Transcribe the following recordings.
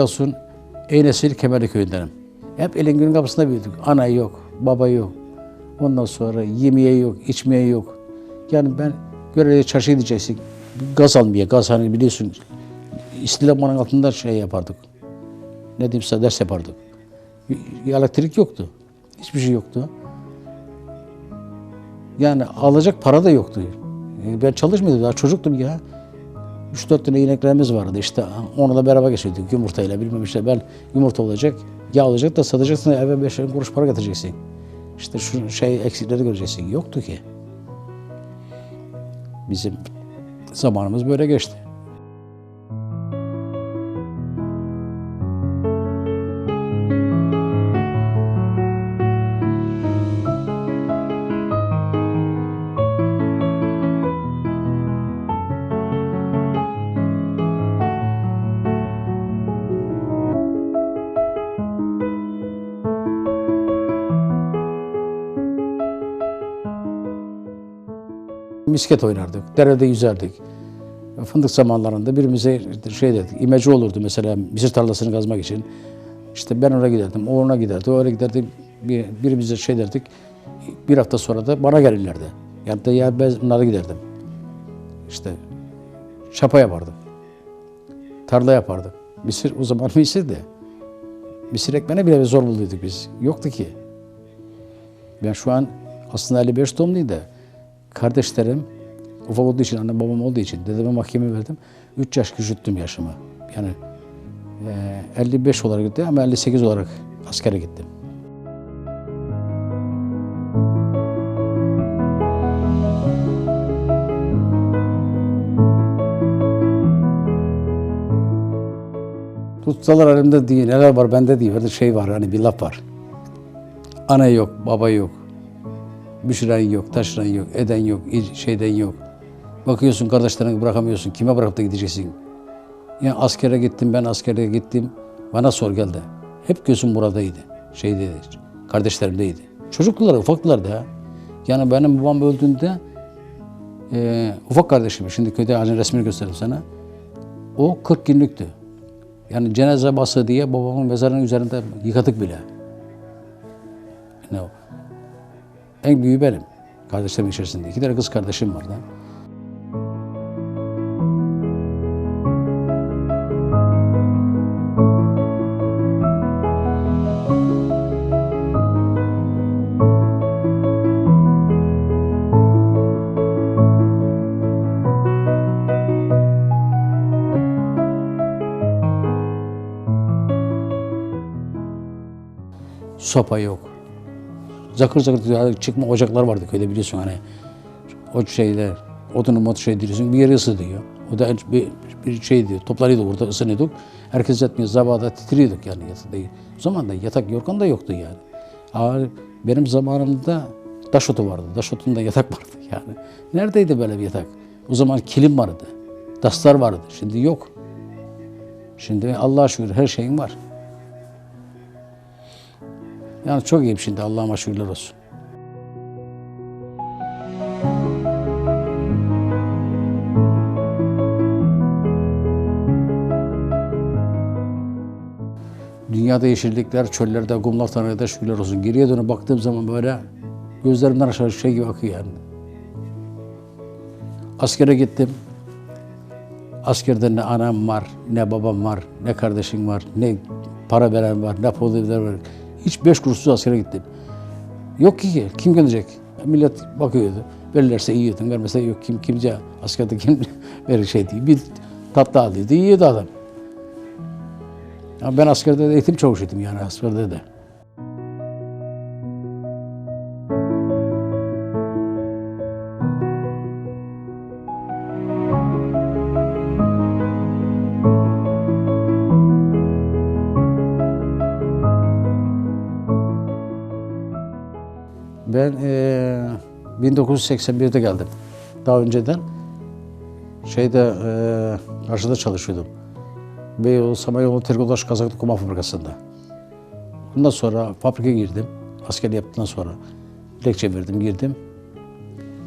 Giresun Eynesil Kemerli köyündenim. Hep elin günün kapısında büyüdük. Ana yok, baba yok. Ondan sonra yemeğe yok, içmeye yok. Yani ben görevde çarşıya gideceksin. Gaz almaya, gaz hani biliyorsun. İstilamanın altında şey yapardık. Ne diyeyim size ders yapardık. Elektrik yoktu. Hiçbir şey yoktu. Yani alacak para da yoktu. E, Ben çalışmıyordum daha çocuktum ya. 3-4 tane ineklerimiz vardı işte onunla beraber geçiyorduk yumurtayla bilmem işte ben yumurta olacak yağ olacak da satacaksın eve 5 kuruş para getireceksin. İşte şu şey eksikleri göreceksin. Yoktu ki. Bizim zamanımız böyle geçti. Misket oynardık, derede yüzerdik. Fındık zamanlarında birimize şey dedik, imece olurdu mesela misir tarlasını kazmak için. İşte ben oraya giderdim, o ona giderdi, o oraya giderdi. Bir, birimize şey derdik, bir hafta sonra da bana gelirlerdi. Yani da ya ben bunlara giderdim. İşte şapa yapardık. Tarla yapardık. Misir, o zaman misir de. Misir ekmeğine bile zor buluyorduk biz. Yoktu ki. Ben şu an aslında 55 doğumluyum da kardeşlerim ufak olduğu için, annem babam olduğu için dedeme mahkeme verdim. 3 yaş küçülttüm yaşımı. Yani e, 55 olarak gitti ama 58 olarak askere gittim. Tutsalar elimde değil, neler var bende değil. Böyle şey var hani bir laf var. Ana yok, baba yok. Büşüren yok, taşıran yok, eden yok, şeyden yok. Bakıyorsun kardeşlerini bırakamıyorsun. Kime bırakıp da gideceksin? Yani askere gittim, ben askere gittim. Bana sor geldi. Hep gözüm buradaydı. Şeydeydi, kardeşlerimdeydi. Çocuklar, ufaktılar da. Yani benim babam öldüğünde e, ufak kardeşim, şimdi köyde ağacın resmini göstereyim sana. O 40 günlüktü. Yani cenaze bası diye babamın mezarının üzerinde yıkadık bile. O? En büyüğü benim. Kardeşlerim içerisinde. İki tane kız kardeşim var da. Sopa yok. Zakır zakır çıkma ocaklar vardı köyde biliyorsun hani. O şeyler, odunu mot şey diyorsun bir yeri ısıtıyor. O da bir, bir şey diyor, toplarıydı burada ısınıyorduk. Herkes yatmıyor, zabada titriyorduk yani yatakta. O zaman da yatak yorgan da yoktu yani. Aa, benim zamanımda taş otu vardı. Taş otunda yatak vardı yani. Neredeydi böyle bir yatak? O zaman kilim vardı. Daslar vardı. Şimdi yok. Şimdi Allah'a şükür her şeyin var. Yani çok iyiyim şimdi Allah'ıma şükürler olsun. Dünyada yeşillikler, çöllerde, kumlar tanrıda şükürler olsun. Geriye dönüp baktığım zaman böyle gözlerimden aşağı şey gibi akıyor yani. Askere gittim. Askerde ne anam var, ne babam var, ne kardeşim var, ne para veren var, ne pul var. Hiç beş kuruşsuz askere gittim. Yok ki kim gelecek? Millet bakıyordu. Verirlerse yiyordun, vermese yok. Kim kimce askerde kim verir şey değil. Bir tatlı aldıydı, yiyordu adam. Ya ben askerde de eğitim çavuşuydum yani askerde de. 1981'de geldim. Daha önceden şeyde eee karşıda çalışıyordum. Beyoğlu Samanyolu Tergolaş Kazaklı Kuma Fabrikası'nda. Ondan sonra fabrikaya girdim. Askeri yaptıktan sonra dilekçe verdim, girdim.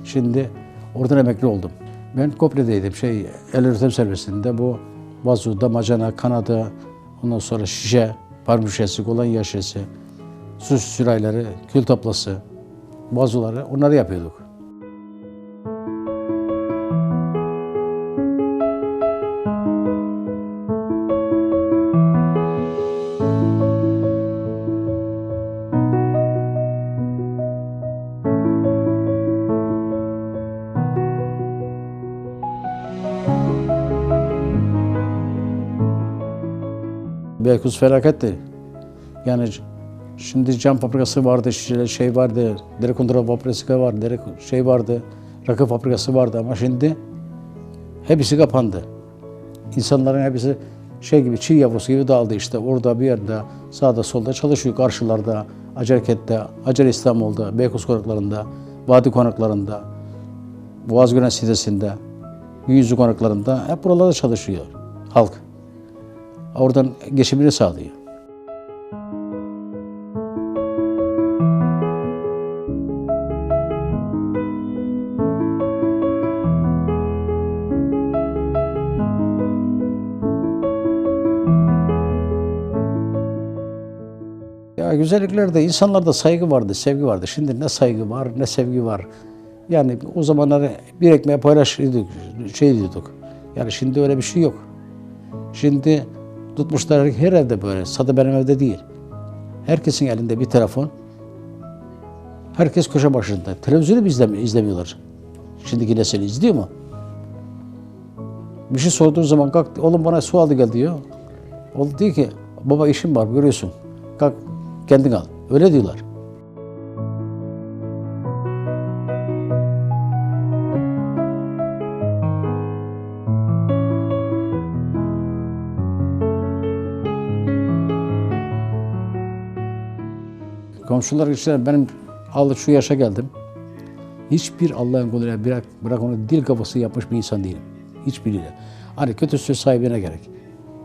Şimdi oradan emekli oldum. Ben Kopre'deydim. Şey, el üretim servisinde bu vazu, damacana, kanadı, Ondan sonra şişe, parfüm şişesi, kolonya şişesi, su sürahileri, kül taplası, vazoları onları yapıyorduk. Beykoz felaketti. Yani şimdi cam fabrikası vardı, şey vardı, deri kontrol fabrikası vardı, şey vardı, rakı fabrikası vardı ama şimdi hepsi kapandı. İnsanların hepsi şey gibi çiğ yavrusu gibi dağıldı işte. Orada bir yerde sağda solda çalışıyor. Karşılarda, Acarkent'te, Acar İstanbul'da, Beykoz konaklarında, Vadi konaklarında, Boğazgören sitesinde, Yüzü konaklarında hep buralarda çalışıyor halk. Oradan geçimini sağlıyor. Ya güzelliklerde insanlarda saygı vardı, sevgi vardı. Şimdi ne saygı var, ne sevgi var. Yani o zamanlar bir ekmeğe paylaşıyorduk, şey diyorduk. Yani şimdi öyle bir şey yok. Şimdi tutmuşlar her evde böyle. Sadece benim evde değil. Herkesin elinde bir telefon. Herkes köşe başında. Televizyonu izlemi izlemiyorlar. Şimdiki nesil izliyor mu? Bir şey sorduğun zaman kalk oğlum bana su aldı gel diyor. Oğlum diyor ki baba işim var görüyorsun. Kalk kendin al. Öyle diyorlar. Komşular işte benim aldı şu yaşa geldim. Hiçbir Allah'ın kuluyla bırak, bırak onu dil kafası yapmış bir insan değilim. Hiçbiriyle. Hani kötü söz sahibine gerek.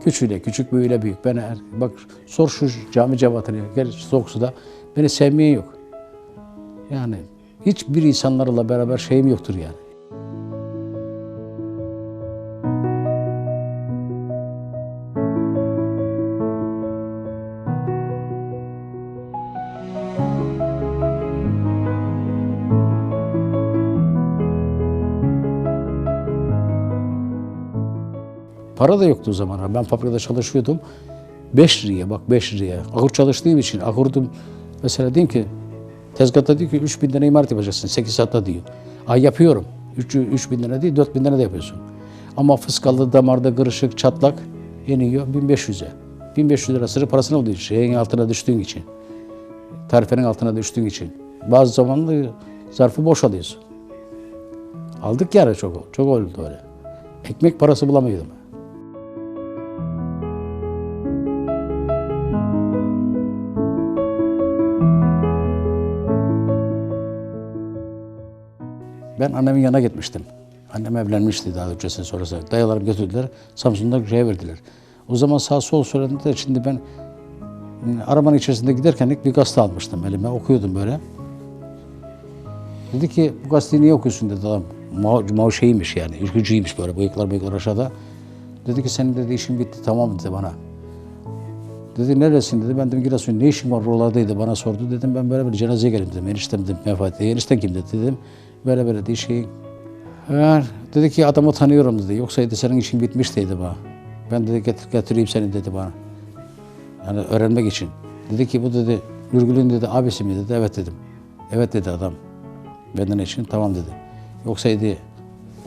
Küçüğüyle küçük, büyüğüyle büyük. Ben bak sor şu cami cevatını, gel soğuk suda. Beni sevmeyen yok. Yani hiçbir insanlarla beraber şeyim yoktur yani. Para da yoktu o zamanlar. Ben fabrikada çalışıyordum. 5 liraya bak 5 liraya. Ahır çalıştığım için ahırdım. Mesela diyeyim ki tezgahta diyor ki 3 bin lira imaret yapacaksın 8 saatte diyor. Ay yapıyorum. 3, 3 bin lira değil 4 bin lira da yapıyorsun. Ama fıskallı damarda kırışık çatlak yeniyor 1500'e. 1500 lira sırrı parasını alıyor şeyin altına düştüğün için. Tarifenin altına düştüğün için. Bazı zamanlar zarfı boş alıyorsun. Aldık yani çok, çok oldu öyle. Ekmek parası bulamıyordum. Ben annemin yanına gitmiştim. Annem evlenmişti daha öncesinde sonrası. Dayılarım götürdüler. Samsun'da şeye verdiler. O zaman sağ sol söylediler. Şimdi ben m, arabanın içerisinde giderken ilk bir gazete almıştım elime. Okuyordum böyle. Dedi ki bu gazeteyi niye okuyorsun dedi adam. Ma ma şeymiş yani. Ülkücüymüş böyle bıyıklar bıyıklar aşağıda. Dedi ki senin dedi işin bitti tamam dedi bana. Dedi neresin dedi. Ben dedim Giresun ne işin var buralardaydı bana sordu. Dedim ben böyle bir cenazeye geldim dedim. Eniştem dedim vefat etti. Enişten kim dedi dedim. Böyle böyle dedi şey. Dedi ki adamı tanıyorum dedi. Yoksa dedi senin işin bitmiş dedi bana. Ben dedi getir, getireyim seni dedi bana. Yani öğrenmek için. Dedi ki bu dedi Nurgül'ün dedi abisi mi dedi. Evet dedim. Evet dedi adam. Benden için tamam dedi. Yoksa dedi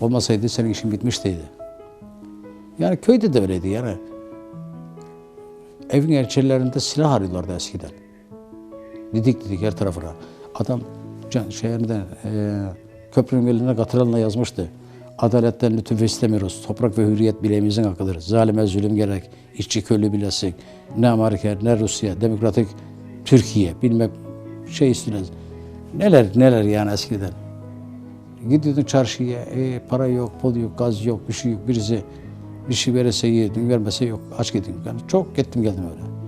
olmasaydı senin işin bitmiş dedi. Yani köyde de öyleydi yani. Evin içerilerinde silah arıyorlardı eskiden. Didik didik her tarafına. Adam can, şeyinden, e, köprünün eline katıranla yazmıştı. Adaletten lütuf istemiyoruz. Toprak ve hürriyet bileğimizin hakkıdır. Zalime zulüm gerek. İşçi köylü bilesin. Ne Amerika, ne Rusya, demokratik Türkiye, bilmem şey üstüne. Neler neler yani eskiden. Gidiyordun çarşıya, e, para yok, pul yok, gaz yok, bir şey yok. Birisi bir şey verirse yiyordun, vermese yok. Aç gidin. Yani çok gittim geldim öyle.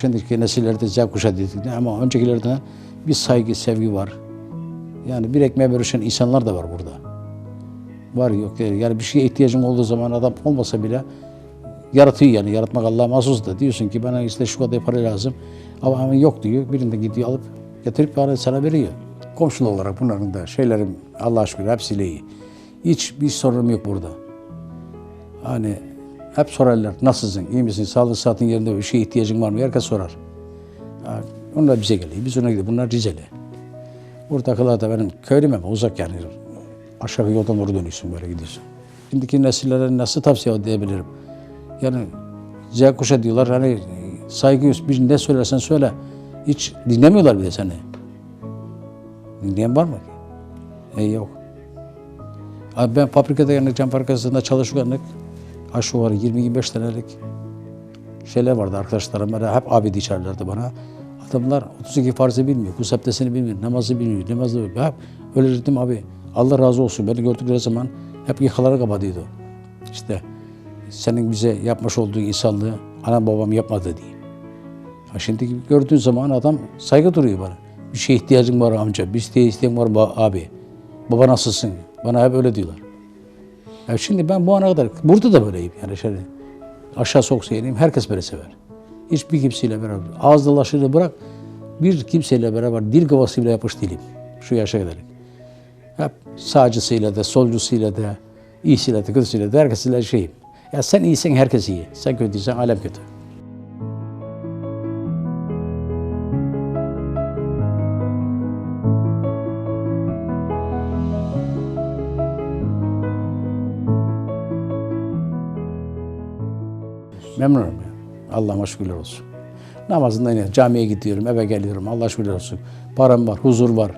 Şimdiki nesillerde Z kuşağı dedik de ama öncekilerden bir saygı, sevgi var. Yani bir ekmeğe bölüşen insanlar da var burada. Var yok. Yani bir şeye ihtiyacın olduğu zaman adam olmasa bile yaratıyor yani. Yaratmak Allah'a mahsus da. Diyorsun ki bana işte şu kadar para lazım. Ama, ama yok diyor. Birinde gidiyor alıp getirip bana sana veriyor. Komşulu olarak bunların da şeylerim Allah'a şükür hepsiyle iyi. Hiç bir sorunum yok burada. Hani hep sorarlar nasılsın, iyi misin, sağlık saatin yerinde bir şeye ihtiyacın var mı? Herkes sorar. Onlar bize geliyor, biz ona gidiyor. Bunlar Rizeli. Buradakiler da benim köylüm ama uzak yani. Aşağı yoldan doğru dönüyorsun böyle gidiyorsun. Şimdiki nesillere nasıl tavsiye edebilirim? Yani Z kuşa diyorlar hani saygı bir ne söylersen söyle. Hiç dinlemiyorlar bile seni. Dinleyen var mı? E yok. Abi ben fabrikada yani cam fabrikasında çalışırken aşağı yukarı 20-25 senelik şeyler vardı arkadaşlarım. Böyle hep abi içerlerdi bana. Adamlar 32 farzı bilmiyor, kuseptesini bilmiyor, namazı bilmiyor, namazı bilmiyor. Hep öyle dedim abi Allah razı olsun. Beni gördükleri zaman hep yakaları kapatıyordu. İşte senin bize yapmış olduğu insanlığı anam babam yapmadı diye. Ha şimdi gördüğün zaman adam saygı duruyor bana. Bir şeye ihtiyacın var amca, bir şeye isteğin var abi. Baba nasılsın? Bana hep öyle diyorlar. Ya şimdi ben bu ana kadar, burada da böyleyim yani şöyle. Aşağı soksa yeneyim, herkes böyle sever. Hiçbir kimseyle beraber, ağız dalaşını bırak, bir kimseyle beraber dil kavasıyla yapış değilim. Şu yaşa kadar. Hep sağcısıyla da, solcusuyla da, iyisiyle de, kötüsüyle de, herkesiyle şeyim. Ya sen iyisin, herkes iyi. Sen kötüysen alem kötü. Memnunum yani. Allah'ıma şükürler olsun. Namazından camiye gidiyorum, eve geliyorum. Allah şükürler olsun. Param var, huzur var.